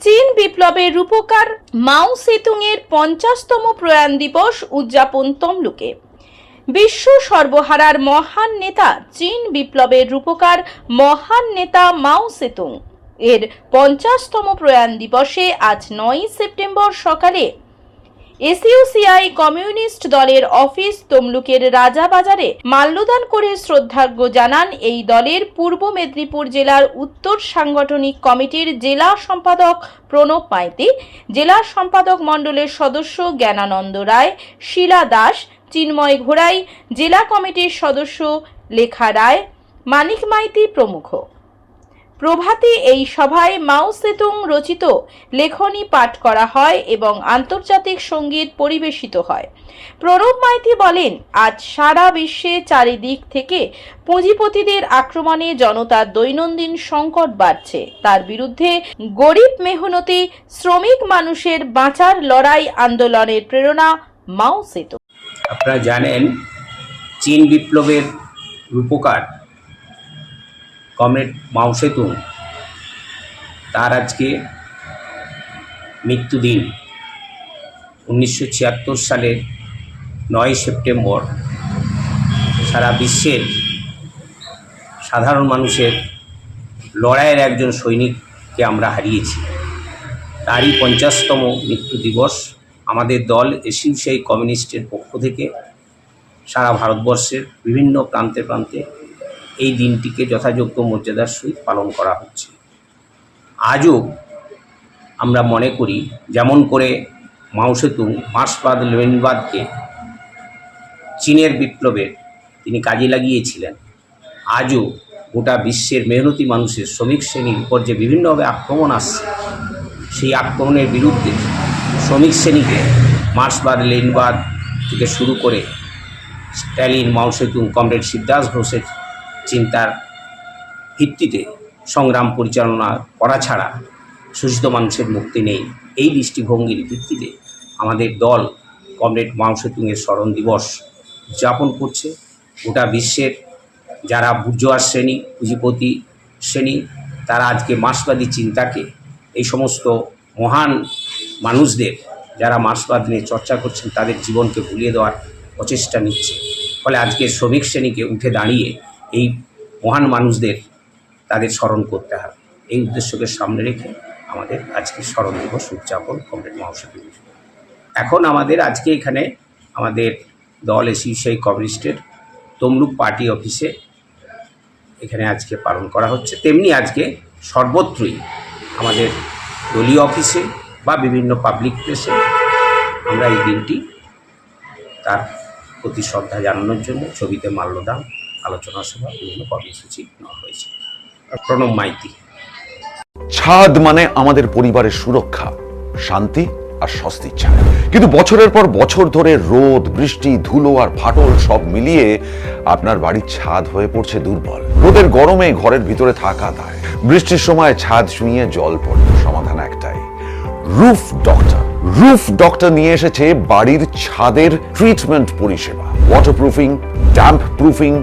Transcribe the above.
চীন বিপ্লবের রূপকার মাও সেতুং এর পঞ্চাশতম প্রয়াণ দিবস উদযাপন তমলুকে। বিশ্ব সর্বহারার মহান নেতা চীন বিপ্লবের রূপকার মহান নেতা মাও সেতুং। এর পঞ্চাশতম প্রয়াণ দিবসে আজ নয়ই সেপ্টেম্বর সকালে এসইউসিআই কমিউনিস্ট দলের অফিস তমলুকের রাজাবাজারে মাল্যদান করে শ্রদ্ধার্ঘ্য জানান এই দলের পূর্ব মেদিনীপুর জেলার উত্তর সাংগঠনিক কমিটির জেলা সম্পাদক প্রণব মাইতি, জেলা সম্পাদক মণ্ডলের সদস্য জ্ঞানানন্দ রায়, শিলা দাস, চিন্ময় ঘোড়াই, জেলা কমিটির সদস্য লেখা রায়, মানিক মাইতি প্রমুখ। প্রভাতী এই সভায় মাও সেতুং রচিত লেখনী পাঠ করা হয় এবং আন্তর্জাতিক সংগীত পরিবেশিত হয়। প্রণব মাইতি বলেন, আজ সারা বিশ্বে চারিদিক থেকে পুঁজিপতিদের আক্রমণে জনতার দৈনন্দিন সংকট বাড়ছে। তার বিরুদ্ধে গরিব মেহনতি শ্রমিক মানুষের বাঁচার লড়াই আন্দোলনের প্রেরণা মাও সেতু। আপনারা জানেন, চীন বিপ্লবের রূপকার কমরেড মাও সেতুং তার আজকে মৃত্যুদিন উনিশশো ছিয়াত্তর সালের নয় সেপ্টেম্বর সারা বিশ্বের সাধারণ মানুষের লড়াইয়ের একজন সৈনিককে আমরা হারিয়েছি। তারই পঞ্চাশতম মৃত্যু দিবস আমাদের দল এসিউসিআই কমিউনিস্টের পক্ষ থেকে সারা ভারতবর্ষের বিভিন্ন প্রান্তে প্রান্তে এই দিনটিকে যথাযোগ্য মর্যাদার সহিত পালন করা হচ্ছে। আজও আমরা মনে করি, যেমন করে মাউসেতু মার্সবাদ লেনিনবাদকে চীনের বিপ্লবের তিনি কাজে লাগিয়েছিলেন। আজও গোটা বিশ্বের মেহনতি মানুষের শ্রমিক শ্রেণির উপর যে বিভিন্নভাবে আক্রমণ আসছে, সেই আক্রমণের বিরুদ্ধে শ্রমিক শ্রেণীকে মার্ক্সবাদ লেনবাদ থেকে শুরু করে স্ট্যালিন মাওসেতুং কমরেড সিদ্ধার্থ ঘোষের চিন্তার ভিত্তিতে সংগ্রাম পরিচালনা করা ছাড়া শোষিত মানুষের মুক্তি নেই। এই দৃষ্টিভঙ্গির ভিত্তিতে আমাদের দল কমরেড মাওসেতুংয়ের স্মরণ দিবস উদযাপন করছে। গোটা বিশ্বের যারা বুর্জোয়ার শ্রেণি, পুঁজিপতি শ্রেণি, তারা আজকে মার্ক্সবাদী চিন্তাকে এই সমস্ত মহান মানুষদের যারা মার্ক্সবাদ নিয়ে চর্চা করছেন, তাদের জীবনকে ভুলিয়ে দেওয়ার প্রচেষ্টা নিচ্ছে। ফলে আজকে শ্রমিক শ্রেণীকে উঠে দাঁড়িয়ে এই মহান মানুষদের তাদের স্মরণ করতে হবে। এই উদ্দেশ্যকে সামনে রেখে আমাদের আজকে স্মরণ দিবস উদযাপন কমরেড মহাসভা এখন আমাদের আজকে এখানে আমাদের দল এসি সেই কমিউনিস্টের তমলুক পার্টি অফিসে এখানে আজকে পালন করা হচ্ছে। তেমনি আজকে সর্বত্রই আমাদের দলীয় অফিসে বা বিভিন্ন পাবলিক প্লেসে আমরা এই দিনটি তার প্রতি শ্রদ্ধা জানানোর জন্য ছবিতে মাল্যদান আলোচনা সভা বিভিন্ন কর্মসূচি নেওয়া হয়েছে। প্রণব মাইতি। ছাদ মানে আমাদের পরিবারের সুরক্ষা, শান্তি আর স্বস্তির ছায়া কিন্তু বছরের পর বছর ধরে রোদ, বৃষ্টি, ধুলো আর ফাটল সব মিলিয়ে আপনার বাড়ির ছাদ হয়ে পড়ছে দুর্বল। রোদের গরমে ঘরের ভিতরে থাকা দায়। বৃষ্টির সময় ছাদ ছুঁয়ে জল পড়ে। সমাধান একটাই। Roof doctor. রুফ ডক্টর নিয়ে এসেছে বাড়ির ছাদের ট্রিটমেন্ট পরিষেবা। Waterproofing, damp proofing